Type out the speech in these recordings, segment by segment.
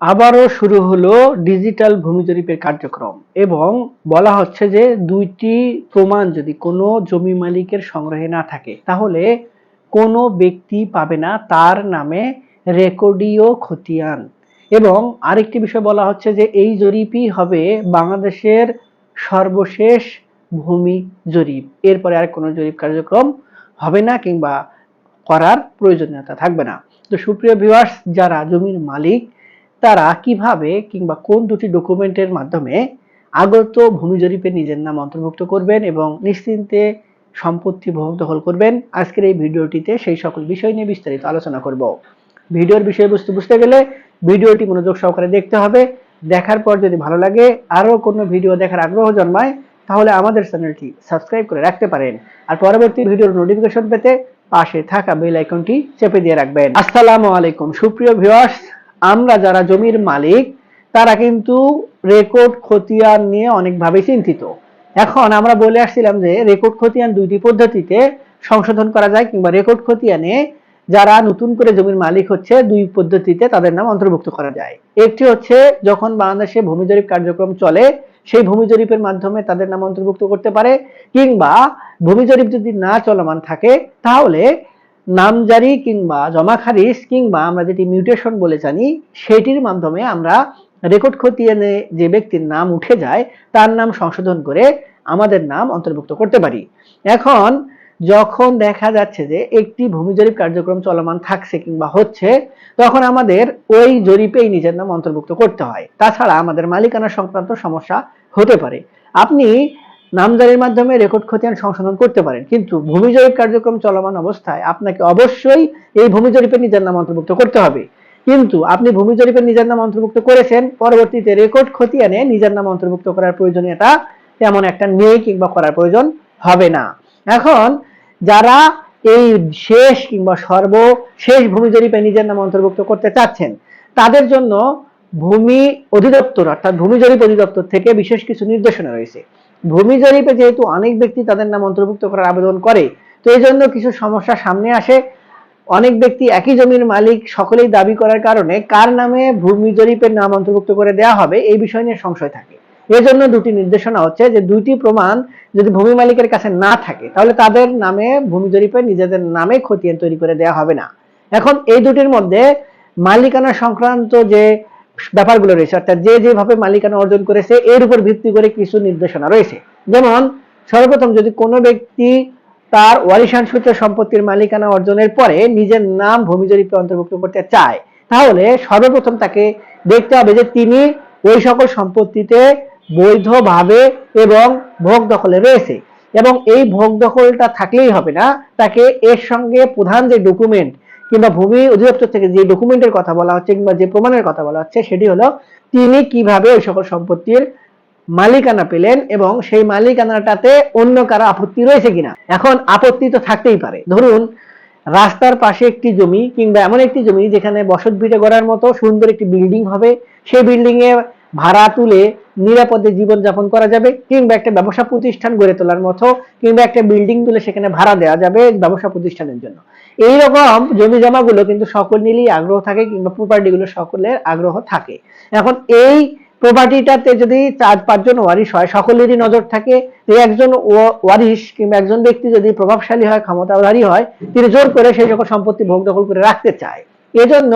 আবারও শুরু হলো ডিজিটাল ভূমি জরিপের কার্যক্রম এবং বলা হচ্ছে যে দুইটি প্রমাণ যদি কোনো জমি মালিকের সংগ্রহে না থাকে, তাহলে কোনো ব্যক্তি পাবে না তার নামে রেকর্ডীয় খতিয়ান। এবং আরেকটি বিষয় বলা হচ্ছে যে এই জরিপই হবে বাংলাদেশের সর্বশেষ ভূমি জরিপ। এরপরে আর কোনো জরিপ কার্যক্রম হবে না কিংবা করার প্রয়োজনীয়তা থাকবে না। তো সুপ্রিয় ভিউয়ার্স যারা জমির মালিক তারা কীভাবে কিংবা কোন দুটি ডকুমেন্টের মাধ্যমে আগত ভূমি জরিপে নিজের নাম অন্তর্ভুক্ত করবেন এবং নিশ্চিন্তে সম্পত্তি ভোগ দখল করবেন, আজকের এই ভিডিওটিতে সেই সকল বিষয় নিয়ে বিস্তারিত আলোচনা করব। ভিডিওর বিষয়বস্তু বুঝতে গেলে ভিডিওটি মনোযোগ সহকারে দেখতে হবে। দেখার পর যদি ভালো লাগে, আরও কোনো ভিডিও দেখার আগ্রহ জন্মায়, তাহলে আমাদের চ্যানেলটি সাবস্ক্রাইব করে রাখতে পারেন। আর পরবর্তী ভিডিওর নোটিফিকেশন পেতে পাশে থাকা বেল আইকনটি চেপে দিয়ে রাখবেন। আসসালামু আলাইকুম। সুপ্রিয় ভিউয়ার্স আমরা যারা জমির মালিক, তারা কিন্তু রেকর্ড খতিয়ান নিয়ে অনেকভাবে চিন্তিত। এখন আমরা বলে আসছিলাম যে রেকর্ড খতিয়ান দুইটি পদ্ধতিতে সংশোধন করা যায় কিংবা রেকর্ড খতিয়ানে যারা নতুন করে জমির মালিক হচ্ছে, দুই পদ্ধতিতে তাদের নাম অন্তর্ভুক্ত করা যায়। একটি হচ্ছে, যখন বাংলাদেশে ভূমি জরিপ কার্যক্রম চলে, সেই ভূমি জরিপের মাধ্যমে তাদের নাম অন্তর্ভুক্ত করতে পারে, কিংবা ভূমি জরিপ যদি না চলমান থাকে, তাহলে নামজারি কিংবা জমা খারিজ কিংবা আমরা যেটি মিউটেশন বলে জানি, সেটির মাধ্যমে আমরা রেকর্ড খতিয়ানে যে ব্যক্তির নাম উঠে যায়, তার নাম সংশোধন করে আমাদের নাম অন্তর্ভুক্ত করতে পারি। এখন যখন দেখা যাচ্ছে যে একটি ভূমি জরিপ কার্যক্রম চলমান থাকছে কিংবা হচ্ছে, তখন আমাদের ওই জরিপেই নিজের নাম অন্তর্ভুক্ত করতে হয়। তাছাড়া আমাদের মালিকানা সংক্রান্ত সমস্যা হতে পারে। আপনি নামজারির মাধ্যমে রেকর্ড খতিয়ান সংশোধন করতে পারেন। কিন্তু ভূমি জরিপ কার্যক্রম চলমান অবস্থায় আপনাকে অবশ্যই এই ভূমি জরিপে নিজের নাম অন্তর্ভুক্ত করতে হবে। কিন্তু আপনি ভূমি জরিপে নিজের নাম অন্তর্ভুক্ত করেছেন, পরবর্তীতে রেকর্ড খতিয়ানে নিজের নাম অন্তর্ভুক্ত করার প্রয়োজনীয়তা তেমন একটা নেই কিংবা করার প্রয়োজন হবে না। এখন যারা এই শেষ কিংবা সর্বশেষ ভূমি জরিপে নিজের নাম অন্তর্ভুক্ত করতে চাচ্ছেন, তাদের জন্য ভূমি অধিদপ্তর অর্থাৎ ভূমি জরিপ অধিদপ্তর থেকে বিশেষ কিছু নির্দেশনা রয়েছে। ভূমি জরিপে যেহেতু অনেক ব্যক্তি তাদের নাম অন্তর্ভুক্ত করার আবেদন করে, তো এই জন্য কিছু সমস্যা সামনে আসে। অনেক ব্যক্তি একই জমির মালিক সকলেই দাবি করার কারণে কার নামে ভূমি জরিপের নাম অন্তর্ভুক্ত করে দেওয়া হবে, এই বিষয় নিয়ে সংশয় থাকে। এজন্য দুটি নির্দেশনা হচ্ছে যে দুইটি প্রমাণ যদি ভূমি মালিকের কাছে না থাকে, তাহলে তাদের নামে ভূমি জরিপে নিজেদের নামে খতিয়ান তৈরি করে দেওয়া হবে না। এখন এই দুটির মধ্যে মালিকানা সংক্রান্ত যে ব্যাপারগুলো রয়েছে। অর্থাৎ যে যেভাবে মালিকানা অর্জন করেছে, এর উপর ভিত্তি করে কিছু নির্দেশনা রয়েছে। যেমন, সর্বপ্রথম যদি কোনো ব্যক্তি তার ওয়ারিশান সূত্রে সম্পত্তির মালিকানা অর্জনের পরে নিজের নাম ভূমি জরিপে অন্তর্ভুক্ত করতে চায়, তাহলে সর্বপ্রথম তাকে দেখতে হবে যে তিনি ওই সকল সম্পত্তিতে বৈধভাবে এবং ভোগ দখলে রয়েছে। এবং এই ভোগ দখলটা থাকলেই হবে না, তাকে এর সঙ্গে প্রধান যে ডকুমেন্ট কিংবা ভূমি অধিদপ্তর থেকে যে ডকুমেন্টের কথা বলা হচ্ছে কিংবা যে প্রমাণের কথা বলা হচ্ছে, সেটি হলো তিনি কীভাবে ওই সকল সম্পত্তির মালিকানা পেলেন এবং সেই মালিকানাটাতে অন্য কারও আপত্তি রয়েছে কিনা? এখন আপত্তি তো থাকতেই পারে। ধরুন, রাস্তার পাশে একটি জমি কিংবা এমন একটি জমি যেখানে বসত ভিটে গড়ার মতো সুন্দর একটি বিল্ডিং হবে, সেই বিল্ডিং এ ভাড়া তুলে নিরাপদে জীবনযাপন করা যাবে কিংবা একটা ব্যবসা প্রতিষ্ঠান গড়ে তোলার মতো কিংবা একটা বিল্ডিং তুলে সেখানে ভাড়া দেওয়া যাবে ব্যবসা প্রতিষ্ঠানের জন্য। এই রকম জমি জমাগুলো কিন্তু সকল নিলেই আগ্রহ থাকে কিংবা প্রপার্টিগুলো সকলের আগ্রহ থাকে। এখন এই প্রপার্টিটাতে যদি চার পাঁচজন ওয়ারিশ হয়, সকলেরই নজর থাকে যে একজন ওয়ারিশ কিংবা একজন ব্যক্তি যদি প্রভাবশালী হয়, ক্ষমতাধারী হয়, তিনি জোর করে সেই সকল সম্পত্তি ভোগ দখল করে রাখতে চায়। এজন্য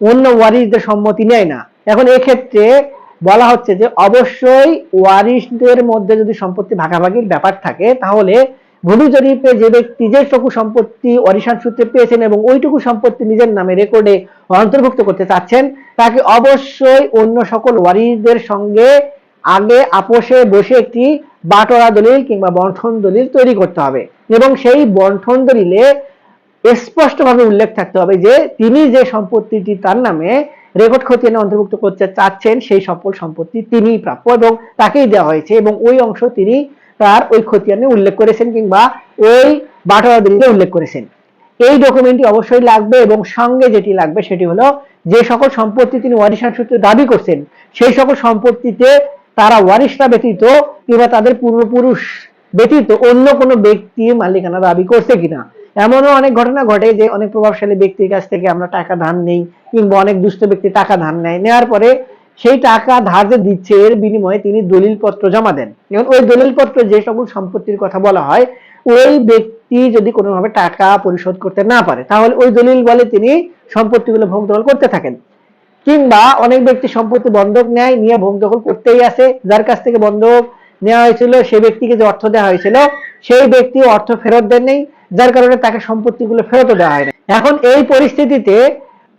অন্য ওয়ারিশদের সম্মতি নেয় না। এখন এক্ষেত্রে বলা হচ্ছে যে অবশ্যই ওয়ারিশদের মধ্যে যদি সম্পত্তি ভাগাভাগির ব্যাপার থাকে, তাহলে ভূমি জরিপে যে ব্যক্তি যেটুকু সম্পত্তি অরিশান সূত্রে পেয়েছেন এবং ওইটুকু সম্পত্তি নিজের নামে রেকর্ডে অন্তর্ভুক্ত করতে চাচ্ছেন, তাকে অবশ্যই অন্য সকল ওয়ারিশদের সঙ্গে আগে আপোষে বসে একটি বাটোয়ারা দলিল কিংবা বন্ঠন দলিল তৈরি করতে হবে এবং সেই বন্ঠন দলিলে স্পষ্টভাবে উল্লেখ থাকতে হবে যে তিনি যে সম্পত্তিটি তার নামে রেকর্ড খতিয়ানে অন্তর্ভুক্ত করতে চাচ্ছেন, সেই সকল সম্পত্তি তিনিই প্রাপ্য এবং তাকেই দেওয়া হয়েছে এবং ওই অংশ তিনি তার ওই খতিয়ানে উল্লেখ করেছেন কিংবা ওই বাটোয়ারা দলিলে উল্লেখ করেছেন। এই ডকুমেন্টটি অবশ্যই লাগবে এবং সঙ্গে যেটি লাগবে সেটি হলো যে সকল সম্পত্তি তিনি ওয়ারিশান সূত্রে দাবি করছেন, সেই সকল সম্পত্তিতে তারা ওয়ারিশরা ব্যতীত কিংবা তাদের পূর্বপুরুষ ব্যতীত অন্য কোনো ব্যক্তি মালিকানা দাবি করছে কিনা। এমনও অনেক ঘটনা ঘটে যে অনেক প্রভাবশালী ব্যক্তির কাছ থেকে আমরা টাকা ধার নেই কিংবা অনেক দুস্থ ব্যক্তি টাকা ধার নেয়। নেওয়ার পরে সেই টাকা ধার যে দিচ্ছে, এর বিনিময়ে তিনি দলিল পত্র জমা দেন। এবং ওই দলিল পত্র যে সকল সম্পত্তির কথা বলা হয়, ওই ব্যক্তি যদি কোনোভাবে টাকা পরিশোধ করতে না পারে, তাহলে ওই দলিল বলে তিনি সম্পত্তিগুলো ভোগ দখল করতে থাকেন। কিংবা অনেক ব্যক্তি সম্পত্তি বন্ধক নেয়, নিয়ে ভোগ দখল করতেই আছে যার কাছ থেকে বন্ধক নেওয়া হয়েছিল সেই ব্যক্তিকে যে অর্থ দেওয়া হয়েছিল, সেই ব্যক্তি অর্থ ফেরত দেন নেই যার কারণে তাকে সম্পত্তিগুলো ফেরত দেওয়া হয় না এখন এই পরিস্থিতিতে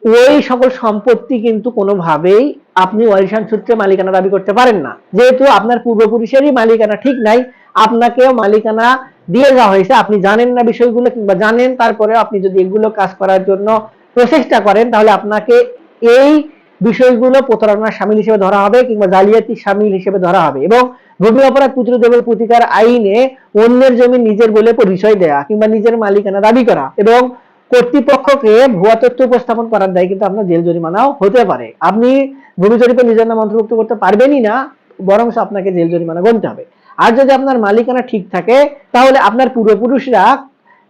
ওই সকল সম্পত্তি কিন্তু কোনোভাবেই আপনি ওয়ারিশান সূত্রে মালিকানা দাবি করতে পারেন না। যেহেতু আপনার পূর্বপুরুষেরই মালিকানা ঠিক নাই, আপনাকেও মালিকানা দিয়ে যাওয়া হয়েছে। আপনি জানেন না বিষয়গুলো কিংবা জানেন তারপরে আপনি যদি এগুলো কাজ করার জন্য প্রচেষ্টা করেন, তাহলে আপনাকে এই বিষয়গুলো প্রতারণার সামিল হিসেবে ধরা হবে কিংবা জালিয়াতির সামিল হিসেবে ধরা হবে এবং ভূমি অপরাধ প্রতিরোধের প্রতিকার আইনে অন্যের জমি নিজের বলে পরিচয় দেয়া কিংবা নিজের মালিকানা দাবি করা এবং কর্তৃপক্ষকে ভুয়া তথ্য উপস্থাপন করার দায় কিন্তু আপনার জেল জরিমানাও হতে পারে। আপনি ভূমি জরিপে নিজের নাম অন্তর্ভুক্ত করতে পারবেনই না বরং আপনাকে জেল জরিমানা গুনতে হবে। আর যদি আপনার মালিকানা ঠিক থাকে, তাহলে আপনার পূর্বপুরুষরা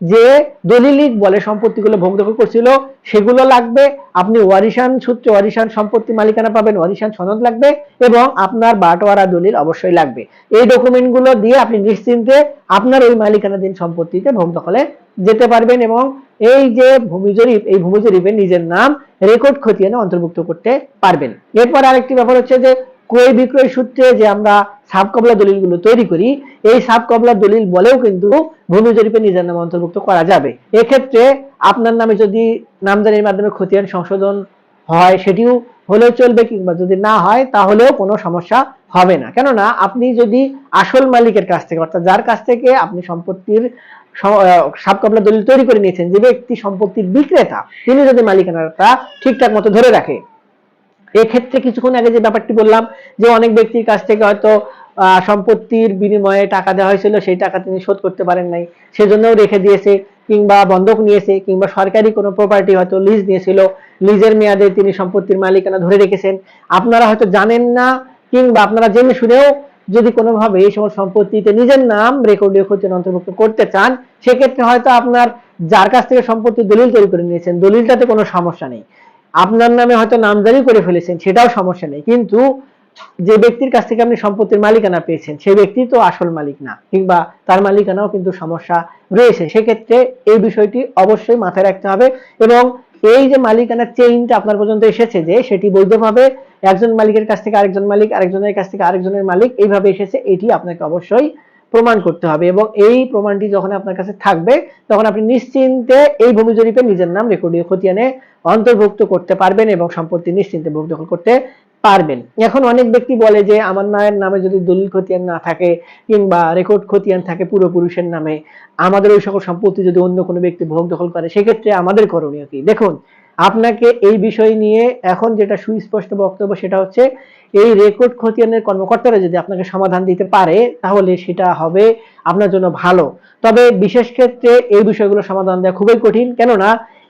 যে দলিলিক বলে সম্পত্তিগুলো ভোগ দখল করছিল, সেগুলো লাগবে। আপনি ওয়ারিশান সূত্রে ওয়ারিশান সম্পত্তি মালিকানা পাবেন, ওয়ারিশান সনদ লাগবে এবং আপনার বাটোয়ারা দলিল অবশ্যই লাগবে। এই ডকুমেন্টগুলো দিয়ে আপনি নিশ্চিন্তে আপনার ওই মালিকানাধীন সম্পত্তিতে ভোগ দখলে যেতে পারবেন এবং এই যে ভূমি জরিপ, এই ভূমি জরিপে নিজের নাম রেকর্ড খতিয়ে অন্তর্ভুক্ত করতে পারবেন। এরপর আরেকটি ব্যাপার হচ্ছে যে ক্রয় বিক্রয় সূত্রে যে আমরা সাব কবলা দলিলগুলো তৈরি করি, এই সাব কবলা দলিল বলেও কিন্তু ভূমি জরিপে নিজের নামে অন্তর্ভুক্ত করা যাবে। এক্ষেত্রে আপনার নামে যদি নামজারির মাধ্যমে খতিয়ান সংশোধন হয়, সেটিও হলেও চলবে কিংবা যদি না হয়, তাহলেও কোনো সমস্যা হবে না। কেননা আপনি যদি আসল মালিকের কাছ থেকে, অর্থাৎ যার কাছ থেকে আপনি সম্পত্তির সাব কবলা দলিল তৈরি করে নিয়েছেন যে ব্যক্তি সম্পত্তির বিক্রেতা, তিনি যদি মালিকানাটা ঠিকঠাক মতো ধরে রাখে। এক্ষেত্রে কিছুক্ষণ আগে যে ব্যাপারটি বললাম, যে অনেক ব্যক্তির কাছ থেকে হয়তো সম্পত্তির বিনিময়ে টাকা দেওয়া হয়েছিল, সেই টাকা তিনি শোধ করতে পারেন নাই। সেজন্যও রেখে দিয়েছে, কিংবা বন্ধক নিয়েছে, কিংবা সরকারি কোনো প্রপার্টি হয়তো লিজ নিয়েছিল। লিজের মেয়াদে তিনি সম্পত্তির মালিকানা ধরে রেখেছেন। আপনারা হয়তো জানেন না, কিংবা আপনারা জেনে শুনেও যদি কোনোভাবে এই সমস্ত সম্পত্তিতে নিজের নাম রেকর্ডীয় ক্ষতির অন্তর্ভুক্ত করতে চান, সেক্ষেত্রে হয়তো আপনার যার কাছ থেকে সম্পত্তি দলিল তৈরি করে নিয়েছেন, দলিলটাতে কোনো সমস্যা নেই। আপনার নামে হয়তো নামজারি করে ফেলেছেন, সেটাও সমস্যা নেই। কিন্তু যে ব্যক্তির কাছ থেকে আপনি সম্পত্তির মালিকানা পেয়েছেন, সেই ব্যক্তি তো আসল মালিক না, কিংবা তার মালিকানাও কিন্তু সমস্যা রয়েছে। সেক্ষেত্রে এই বিষয়টি অবশ্যই মাথায় রাখতে হবে এবং এই যে মালিকানার চেইনটা আপনার পর্যন্ত এসেছে যে, সেটি বৈধভাবে একজন মালিকের কাছ থেকে আরেকজন মালিক, আরেকজনের কাছ থেকে আরেকজনের মালিক, এইভাবে এসেছে, এটি আপনাকে অবশ্যই প্রমাণ করতে হবে এবং এই প্রমাণটি যখন আপনার কাছে থাকবে, তখন আপনি নিশ্চিন্তে এই ভূমি জরিপে নিজের নাম রেকর্ডীয় খতিয়ানে অন্তর্ভুক্ত করতে পারবেন এবং সম্পত্তি নিশ্চিন্তে ভোগ দখল করতে পারবেন। এখন অনেক ব্যক্তি বলে যে, আমার নায়ের নামে যদি দলিল খতিয়ান না থাকে কিংবা রেকর্ড খতিয়ান থাকে পূর্বপুরুষের নামে, আমাদের ওই সকল সম্পত্তি যদি অন্য কোনো ব্যক্তি ভোগ দখল করে, সেক্ষেত্রে আমাদের করণীয় কি? দেখুন আপনাকে এই বিষয় নিয়ে এখন যেটা সুস্পষ্ট বক্তব্য সেটা হচ্ছে, এই রেকর্ড খতিয়ানের কর্মকর্তারা যদি আপনাকে সমাধান দিতে পারে, তাহলে সেটা হবে আপনার জন্য ভালো। তবে বিশেষ ক্ষেত্রে এই বিষয়গুলো সমাধান দেওয়া খুবই কঠিন। কেননা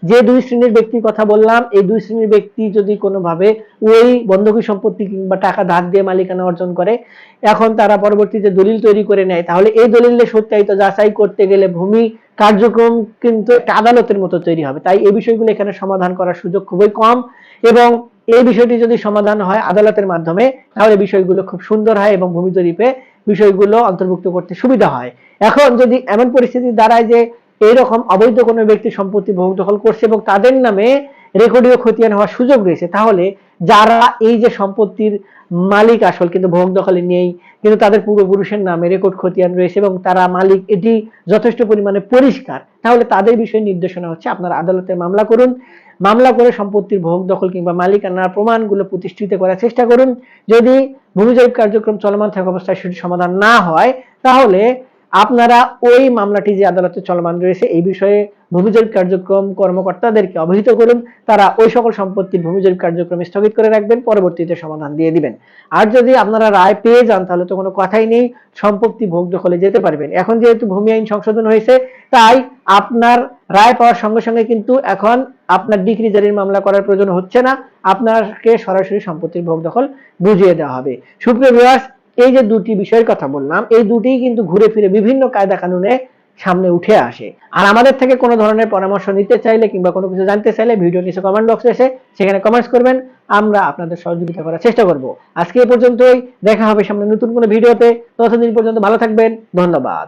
যে দুই শ্রেণির ব্যক্তির কথা বললাম, এই দুই শ্রেণির ব্যক্তি যদি কোনোভাবে ওই বন্ধকি সম্পত্তি কিংবা টাকা ধার দিয়ে মালিকানা অর্জন করে, এখন তারা পরবর্তীতে দলিল তৈরি করে নেয়, তাহলে এই দলিলে সত্যায়িত যাচাই করতে গেলে ভূমি কার্যক্রম কিন্তু একটা আদালতের মতো তৈরি হবে। তাই এই বিষয়গুলো এখানে সমাধান করার সুযোগ খুবই কম এবং এই বিষয়টি যদি সমাধান হয় আদালতের মাধ্যমে, তাহলে বিষয়গুলো খুব সুন্দর হয় এবং ভূমি জরিপে বিষয়গুলো অন্তর্ভুক্ত করতে সুবিধা হয়। এখন যদি এমন পরিস্থিতি দাঁড়ায় যে এইরকম অবৈধ কোনো ব্যক্তি সম্পত্তি ভোগ দখল করছে এবং তাদের নামে রেকর্ডীয় খতিয়ান হওয়ার সুযোগ রয়েছে, তাহলে যারা এই যে সম্পত্তির মালিক আসল কিন্তু ভোগ দখলে নেই, কিন্তু তাদের পূর্বপুরুষের নামে রেকর্ড খতিয়ান রয়েছে এবং তারা মালিক, এটি যথেষ্ট পরিমাণে পরিষ্কার। তাহলে তাদের বিষয়ে নির্দেশনা হচ্ছে আপনারা আদালতে মামলা করুন, মামলা করে সম্পত্তির ভোগ দখল কিংবা মালিকানার প্রমাণগুলো প্রতিষ্ঠিত করার চেষ্টা করুন। যদি ভূমি কার্যক্রম চলমান থাকা অবস্থায় সেটি সমাধান না হয়, তাহলে আপনারা ওই মামলাটি যে আদালতে চলমান রয়েছে, এই বিষয়ে ভূমিজরিপ কার্যক্রম কর্মকর্তাদেরকে অবহিত করুন। তারা ওই সকল সম্পত্তির ভূমিজরিপ কার্যক্রম স্থগিত করে রাখবেন, পরবর্তীতে সমাধান দিয়ে দিবেন। আর যদি আপনারা রায় পেয়ে যান, তাহলে তো কোনো কথাই নেই, সম্পত্তি ভোগ দখলে যেতে পারবেন। এখন যেহেতু ভূমি আইন সংশোধন হয়েছে, তাই আপনার রায় পাওয়ার সঙ্গে সঙ্গে কিন্তু এখন আপনার ডিগ্রি জারির মামলা করার প্রয়োজন হচ্ছে না। আপনাকে সরাসরি সম্পত্তির ভোগ দখল বুঝিয়ে দেওয়া হবে। সুপ্রিয় বিভাস এই যে দুটি বিষয়ের কথা বললাম, এই দুটি কিন্তু ঘুরে ফিরে বিভিন্ন কায়দা কানুনে সামনে উঠে আসে। আর আমাদের থেকে কোনো ধরনের পরামর্শ নিতে চাইলে কিংবা কোনো কিছু জানতে চাইলে ভিডিও নিচে কমেন্ট বক্সে এসে সেখানে কমেন্টস করবেন, আমরা আপনাদের সহযোগিতা করার চেষ্টা করব। আজকে এই পর্যন্তই, দেখা হবে সামনে নতুন কোনো ভিডিওতে। ততদিন পর্যন্ত ভালো থাকবেন, ধন্যবাদ।